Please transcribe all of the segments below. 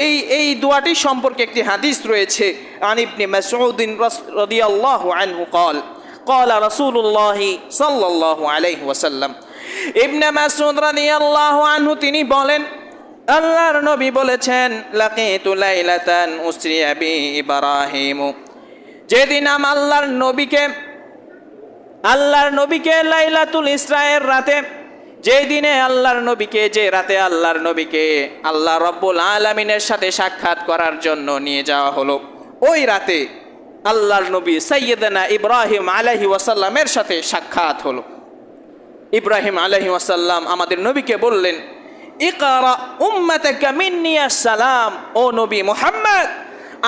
এই এই দোয়াটি সম্পর্কে একটি হাদিস রয়েছে আন ইবনে মাসউদিন রাদিয়াল্লাহু আনহু قال قال رسول الله صلى الله عليه وسلم ইবনে মাসউদ রাদিয়াল্লাহু আনহু তিনি বলেন আল্লাহর নবী বলেছেন লাকিতু লাইলাতান উসরিয়া বি ইব্রাহিম যেদিন আমি আল্লাহর নবীকে আল্লাহর নবীকে লাইলাতুল ইসরায়ের রাতে যেই দিনে আল্লাহর নবীকে, যে রাতে আল্লাহর নবীকে আল্লাহ রব্বুল আলমিনের সাথে সাক্ষাৎ করার জন্য নিয়ে যাওয়া হলো, ওই রাতে আল্লাহর নবী সৈয়দনা ইব্রাহিম আলহি ওয়াসাল্লামের সাথে সাক্ষাৎ হলো। ইব্রাহিম আলহি ওয়াসাল্লাম আমাদের নবীকে বললেন, ইকারা উম্মাতাকা মিন্নি সালাম ও নবী মুহাম্মদ,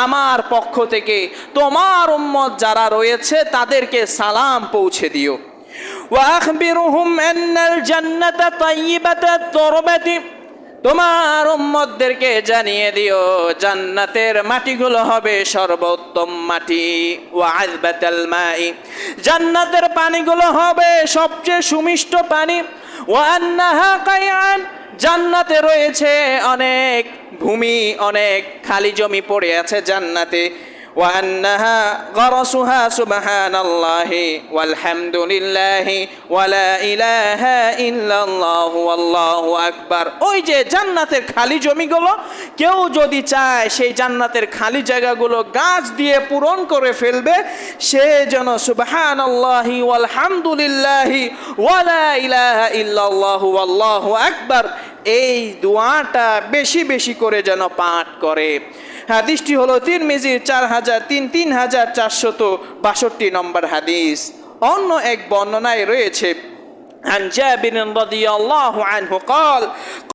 আমার পক্ষ থেকে তোমার উম্মত যারা রয়েছে তাদেরকে সালাম পৌঁছে দিও। তোমার উম্মতদেরকে জানিয়ে দিও, জান্নাতের মাটিগুলো হবে সর্বোত্তম মাটি। ওয়া আযবাতাল মাই। জান্নাতের পানিগুলো হবে সবচেয়ে সুমিষ্ট পানি। ওয়া আন্নাহা কায়ান জান্নাতে রয়েছে অনেক ভূমি, অনেক খালি জমি পড়ে আছে জান্নাতে। وأنها غرسها سبحان الله والحمد لله ولا إله إلا الله والله أكبر ওই যে জান্নাতের খালি জমিগুলো কেউ যদি চায় সেই জান্নাতের খালি জায়গাগুলো গাছ দিয়ে পূরণ করে ফেলবে সে যেন সুবহান আল্লাহি ওয়ালহামদুলিল্লাহি ওয়ালা ইলাহা ইল্লাল্লাহু আল্লাহু আকবার এই দোয়াটা বেশি বেশি করে যেন পাঠ করে হাদিসটি হলো তিন মিজির চার হাজার তিন তিন হাজার চারশত বাষট্টি নম্বর হাদিস অন্য এক বর্ণনায় রয়েছে عن جابر رضي الله عنه قال